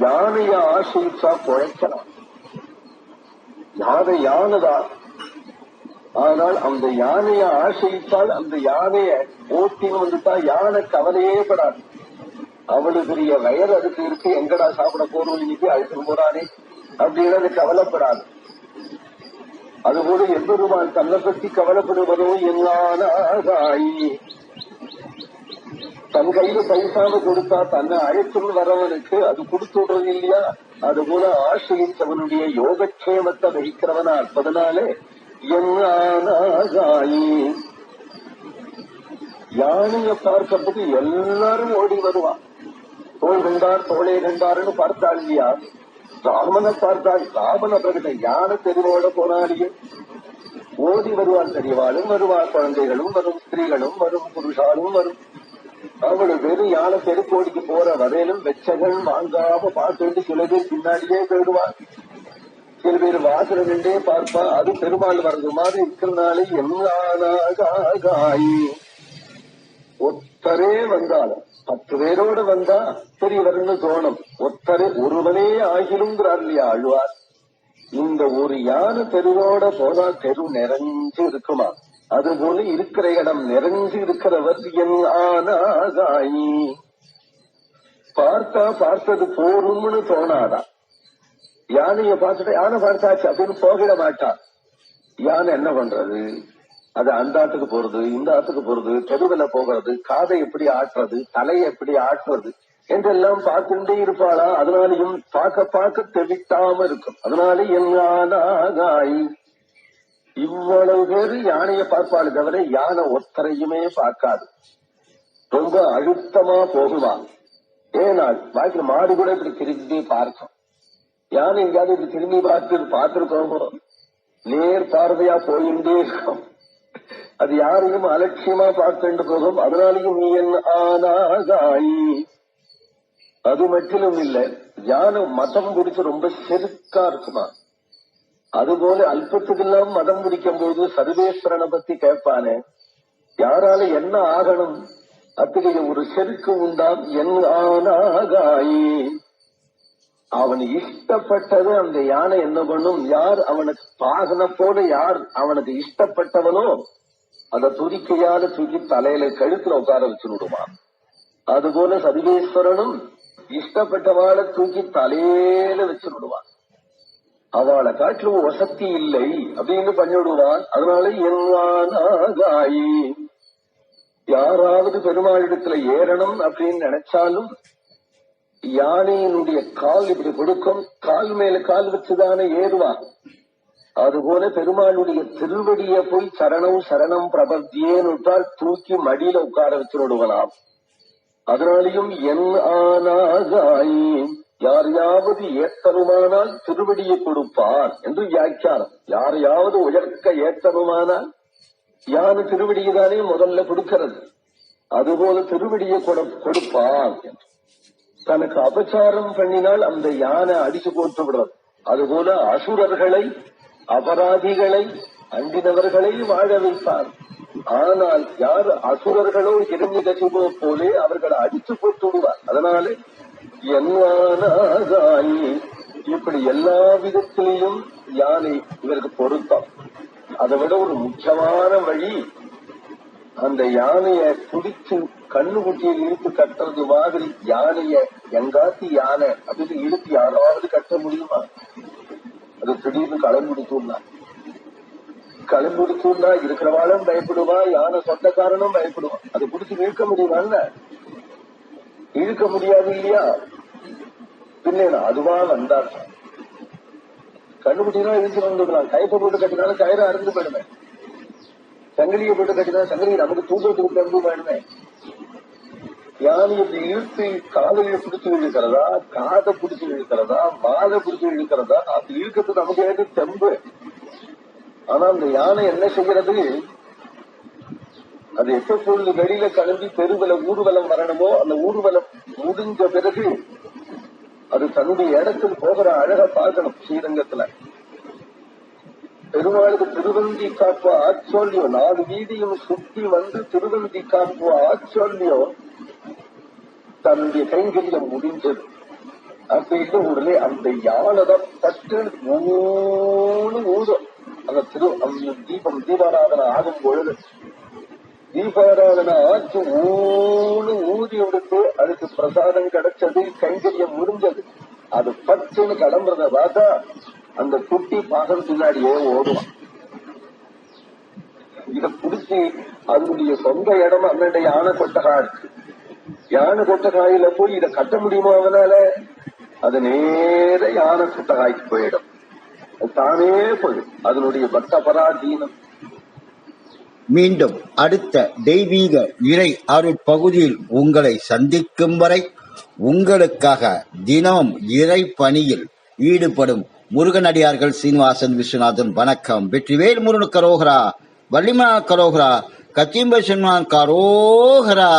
யானைய ஆசிரிச்சா குழைக்கலாம் யானை யானைதான் ஆனால் அந்த யானையை ஆசிரித்தால் அந்த யானைய ஓட்டின்னு வந்துட்டா யானை கவலையே படாது. அவ்வளவு பெரிய வயர் அதுக்கு இருக்கு. எங்கடா சாப்பிட போறோம் இன்னைக்கு அழுத்து போறானே. அப்படின்னு அது கவலைப்படாது. அதுபோல எம்பெருமான் தன்னை பற்றி கவலைப்படுவதோ என்னானாகாயி தன் கையில பைசாவை கொடுத்தா தன்னை அழைத்துன்னு வரவனுக்கு அது கொடுத்துடுறது இல்லையா? அதுபோல ஆசிரியத்தவனுடைய யோகக்ஷேமத்தை வகிக்கிறவனா இருப்பதனாலே என்னானாகாயி யானைய பார்க்கறதுக்கு எல்லாரும் ஓடி வருவான். தோல் கண்டார் தோளே கண்டாருன்னு பார்த்தாள் இல்லையா? ராமனை பார்த்தால் ராமன பிரகட யானை தெருவோட போனாலேயே ஓடி வருவாள் தெரியவாளும் வருவாள் குழந்தைகளும் வரும் ஸ்திரீகளும் வரும் புருஷாலும் வரும். அவளு வெறும் யானை தெருக்கோடிக்கு போற வரையிலும் வெச்சகள் வாங்காம பார்த்துட்டு சில பேர் பின்னாடியே போயிடுவார் சில பேர் வாசல நின்றே பார்ப்பா அது பெருமாள் வர்றது மாதிரி இருக்கிறனாலே என்னானாகாயி ஒத்தரே வந்தாலும் பத்து பேரோட வந்தா பெரியவர்னு தோணும் ஒத்தரே ஒருவனே ஆகிலுங்கிறார் இல்லையா ஆழ்வார். இந்த ஒரு யானை தெருவோட போனா தெரு நிறைஞ்சு இருக்குமா? அதுபோல இருக்கிற இடம் நிறைஞ்சு இருக்கிறவர் என் ஆனாதாயி. பார்த்தா பார்த்தது போரும்னு தோணாதா? யானைய பார்த்துட்டு யானை பார்த்தாச்சு அப்படின்னு போகிட மாட்டான். யானை என்ன பண்றது? அது அந்த ஆத்துக்கு போறது இந்த ஆத்துக்கு போறது தெருவில் போகிறது காதை எப்படி ஆட்டுறது தலையை எப்படி ஆட்டுறது என்றெல்லாம் பார்த்துட்டே இருப்பாளா? அதனாலையும் பார்க்க பார்க்க தெவிட்டாம இருக்கும். அதனால என்னானாகாய் இவ்வளவு பேரு யானையை பார்ப்பாளு தவிர யானை ஒத்தரையுமே பார்க்காது. ரொம்ப அழுத்தமா போகுவாங்க ஏனால் பாக்கி மாடு கூட இப்படி திரும்பி பார்க்கும். யானை எங்கேயாவது இப்படி திரும்பி பார்த்து பார்த்திருக்கோமோ? நேர் பார்வையா போயிட்டே இருக்கும். அது யாரையும் அலட்சியமா பார்த்துட்டு போகும் அதனாலையும் நீ என் ஆனாகாய் அது மட்டிலும் இல்ல. ஞானம் மதம் பிடிச்சு ரொம்ப செருக்கா இருக்குமா? அதுபோல அல்பத்துக்கெல்லாம் மதம் பிடிக்கும் போது சர்வேஸ்வரனை பத்தி கேட்பானே. யாரால என்ன ஆகணும்? அத்தகைய ஒரு செருக்கு உண்டாம் என் ஆனாகாயி அவன் இஷ்டப்பட்டது அந்த யானை என்ன பண்ணும்? யார் அவனுக்கு பாகன போல யார் அவனுக்கு இஷ்டப்பட்டவனோ அத துதிக்கையால தூக்கி தலையில கழுத்துல உட்கார வச்சு விடுவான் அதுபோல சதிகேஸ்வரனும் இஷ்டப்பட்டவாளை தூக்கி தலையில வச்சு விடுவான் அவளை காட்டிலும் வசதி இல்லை அப்படின்னு பண்ணிவிடுவான். அதனால என்னானாகாயி யாராவது பெருமாளிடத்துல ஏறணும் அப்படின்னு நினைச்சாலும் யானையினுடைய கால் இப்படி கொடுக்கும் கால் மேல கால் வச்சுதானே ஏறுவான் அதுபோல பெருமாளுடைய திருவடிய போய் சரணம் சரணம் பிரபத்தியேன்னுட்டால் தூக்கி மடியில உட்கார வச்சுடுவலாம் அதனாலையும் என் ஆனாகாயி யாரையாவது ஏத்தனுமானால் திருவடியை கொடுப்பார் என்று வியாக்கியானம். யாரையாவது உயர்க்க ஏத்தனுமானால் யானை திருவடியைதானே முதல்ல கொடுக்கிறது. அதுபோல திருவடியை கொடு- கொடுப்பார் என்று. தனக்கு அபச்சாரம் பண்ணினால் அந்த யானை அடிச்சு போட்டு விடுறது. அதுபோல அசுரர்களை அபராதிகளை அண்டினவர்களை வாழ வைப்பார். ஆனால் யார் அசுரர்களோ இரண்டு கசிபோ போலே அவர்களை அடித்து போட்டு விடுவார். அதனால என்னானாகாயி? இப்படி எல்லா விதத்திலையும் யானை இவருக்கு பொருத்தம். அதை விட ஒரு முக்கியமான வழி அந்த யானைய பிடிச்சு கண்ணுக்குட்டியில் இழுத்து கட்டுறது மாதிரி யானைய எங்காத்தி யானை அப்படின்னு இழுத்து யாராவது கட்ட முடியுமா? அது திடீர்னு களம்பிடிச்சுன்னா களம்பிடிச்சுன்னா இருக்கிறவாளும் பயப்படுவா யானை சொந்தக்காரனும் பயப்படுவான் அதை பிடிச்சி இழுக்க முடியுமா இழுக்க முடியாது இல்லையா? பின்ன அதுவா வந்தார் கண்ணுக்குட்டினா இழுத்து வந்துடலாம். கயப்பை போட்டு கட்டினாலும் கயிறு அறுந்து போயிடுவேன் சங்கிலியை போட்டு கட்டினா சங்கிலி நமக்கு தூக்கத்துக்கு தம்பு யானை இப்படி இழுத்து காலையில பிடிச்சு இழுக்கிறதா காதை பிடிச்சு இழுக்கிறதா மாலை பிடிச்சு இழுக்கிறதா அது இழுக்கிறது நமக்கு ஏற்ற தெம்பு? ஆனா அந்த யானை என்ன செய்கிறது? அது எப்ப பொழுது வெளியில கலந்து பெருவல ஊர்வலம் வரணுமோ அந்த ஊர்வலம் முடிஞ்ச பிறகு அது தன்னுடைய இடத்துக்கு போகிற அழக பார்க்கணும் ஸ்ரீரங்கத்துல. பெருமாளுக்கு திருவந்தி காப்பு ஆச்சொல்லியோ நாலு வீதியும் சுத்தி வந்து திருவந்தி காப்பு ஆச்சொல்லியோ தன்னுடைய கைங்கரியம் முடிஞ்சது அப்படின்னு உடனே அந்த யானைதான் பட்டு மூணு ஊதும். அந்த திரு அந்த தீபம் தீபாராதனை ஆகும் பொழுது தீபாராதனை ஆச்சு ஊனு ஊதி எடுத்து அதுக்கு பிரசாதம் கிடைச்சது கைங்கரியம் முடிஞ்சது. அது பச்சுன்னு கிளம்புறத பார்த்தா அந்த குட்டி பாகம் பின்னாடியே ஓடுவான். இத புடிச்சு அதனுடைய சொந்த இடம் அண்ணன் யானை கொட்டகா இருக்கு. யானை கொட்டகாயில போய் இத கட்ட முடியுமா அவனால? அது நேர யானை கொட்டகாய்க்கு போயிடும். தானே போயிடும். அதனுடைய பக்த பராதீனம் மீண்டும் அடுத்த தெய்வீக இறை அருள் பகுதியில் உங்களை சந்திக்கும் வரை உங்களுக்காக தினமும் இறை பணியில் ஈடுபடும் முருகனடியார்கள் சீனிவாசன் விஸ்வநாதன். வணக்கம். வெற்றிவேல் முருகன் கரோகரா வள்ளிமனா கரோகரா கச்சிம்ப கரோகரா.